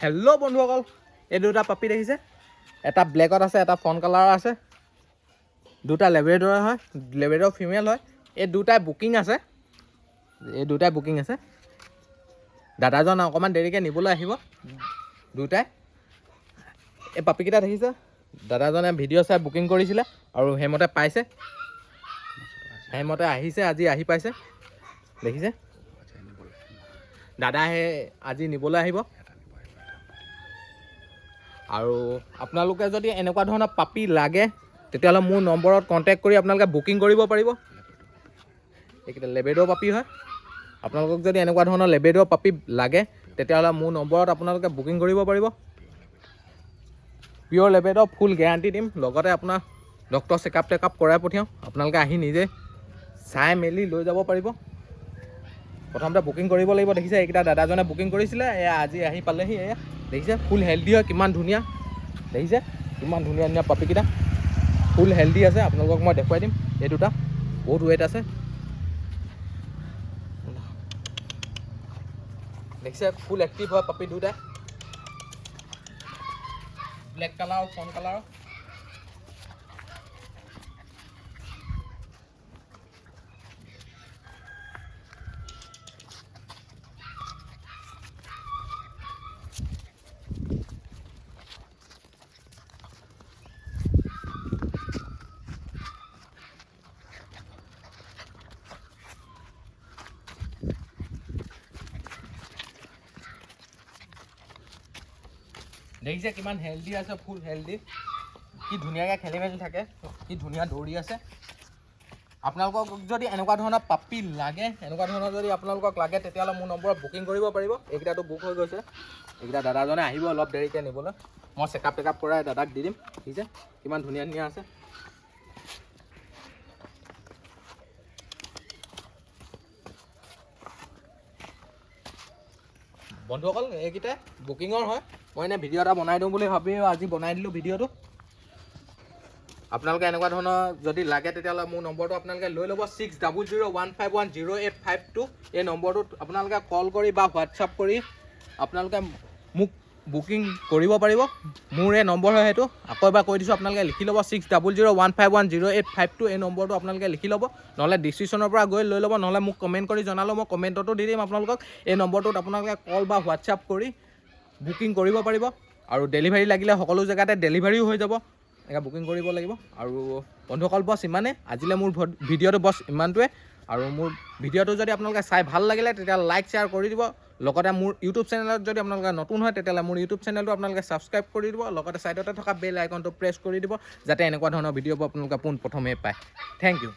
Hello বন্ধুসকল এই দুটা পাপি দেখিছে এটা ব্লেকত আছে এটা ফন কালাৰৰ আছে। দুটা লেব্ৰেডৰ হয় লেব্ৰেডৰ ফিমেল হয়। এই দুটাই বুকিং আছে। এই দুটাই বুকিং আছে। দাদাজন অকণমান দেৰিকৈ নিবলৈ আহিব। দুটাই। এই পাপিকেইটা দেখিছে দাদাজনে ভিডিঅ' চাই বুকিং কৰিছিলে আৰু সেইমতে পাইছে। সেইমতে আহিছে আজি আহি পাইছে। দেখিছে? দাদাহে আজি নিবলৈ আহিব। আৰু আপোনালোকে যদি এনেকুৱা ধৰণৰ পাপি লাগে তেতিয়াহ'লে মোৰ নম্বৰত কণ্টেক্ট কৰি আপোনালোকে বুকিং কৰিব পাৰিব। এইকেইটা লেবেডৰ পাপি হয়। আপোনালোকক যদি এনেকুৱা ধৰণৰ লেবেডৰ পাপি লাগে তেতিয়াহ'লে মোৰ নম্বৰত আপোনালোকে বুকিং কৰিব পাৰিব। পিয়'ৰ লেবেডৰ ফুল গেৰাণ্টি দিম। লগতে আপোনাৰ ডক্টৰ চেকআপ টেকআপ কৰাই পঠিয়াওঁ। আপোনালোকে আহি নিজে চাই মেলি লৈ যাব পাৰিব। প্ৰথমতে বুকিং কৰিব লাগিব। দেখিছে এইকেইটা দাদাজনে বুকিং কৰিছিলে। এয়া আজি আহি পালেহি এয়া। দেখিছে? ফুল হেল্ডি হয় কিমান ধুনীয়া। দেখিছে? কিমান ধুনীয়া ধুনীয়া পাপিকেইটা। ফুল হেল্ডি আছে আপোনালোকক মই দেখুৱাই দিম। এই দুটা। বহুত ৱেইট আছে। দেখিছে? ফুল এক্টিভ হয় পাপি দুটা ব্লেক কালাৰ ফন কালাৰ দেখিছে কিমান হেল্ডি আছে ফুল হেল্ডি কি ধুনীয়াকৈ খেলি মেলি থাকে, কি ধুনীয়া দৌৰি আছে। আপোনালোকক যদি এনেকুৱা ধৰণৰ পাপি লাগে, এনেকুৱা ধৰণৰ যদি আপোনালোকক লাগে, তেতিয়াহ'লে মোৰ নম্বৰত বুকিং কৰিব পাৰিব। এইকেইটাটো বুক হৈ গৈছে। এইকেইটা দাদাজনে আহিব অলপ দেৰিকৈ নিবলৈ। মই চেকআপ টেকআপ কৰাই দাদাক দি দিম। দেখিছে কিমান ধুনীয়া ধুনীয়া আছে। বন্ধুসকল এইকেইটা বুকিঙৰ হয়। মই এনেই ভিডিঅ' এটা বনাই দিওঁ বুলি ভাবি আজি বনাই দিলোঁ ভিডিঅ'টো। আপোনালোকে এনেকুৱা ধৰণৰ যদি লাগে তেতিয়াহ'লে মোৰ নম্বৰটো আপোনালোকে লৈ ল'ব six double zero' one five one zero' eight five two এই নম্বৰটোত আপোনালোকে কল কৰি বা হোৱাটছআপ কৰি আপোনালোকে মোক বুকিং কৰিব পাৰিব। মোৰ এই নম্বৰ হয় সেইটো। আকৌ এবাৰ কৈ দিছোঁ, আপোনালোকে লিখি ল'ব six double zero' one five one zero' eight five two এই নম্বৰটো আপোনালোকে লিখি ল'ব। নহ'লে ডিছক্ৰিপশ্যনৰ পৰা গৈ লৈ ল'ব, নহ'লে মোক কমেণ্ট কৰি জনালেও মই কমেণ্টতো দি দিম আপোনালোকক। এই নম্বৰটোত আপোনালোকে কল বা হোৱাটছআপ কৰি বুকিং কৰিব পাৰিব আৰু ডেলিভাৰী লাগিলে সকলো জেগাতে ডেলিভাৰীও হৈ যাব। এনেকৈ বুকিং কৰিব লাগিব। আৰু বন্ধুসকল বছ ইমানেই। আজিলৈ মোৰ ভড- ভিডিঅ'টো বছ ইমানটোৱে। আৰু মোৰ ভিডিঅ'টো যদি আপোনালোকে চাই ভাল লাগিলে তেতিয়া লাইক শ্বেয়াৰ কৰি দিব। লগতে মোৰ ইউটিউব চেনেলত যদি আপোনালোকে নতুন হয় তেতিয়াহ'লে মোৰ ইউটিউব চেনেলটো আপোনালোকে ছাবস্ক্ৰাইব কৰি দিব। লগতে ছাইডতে থকা বেল আইকনটো প্ৰেছ কৰি দিব যাতে এনেকুৱা ধৰণৰ ভিডিঅ'বোৰ আপোনালোকে পোনপ্ৰথমে পায়। Thank U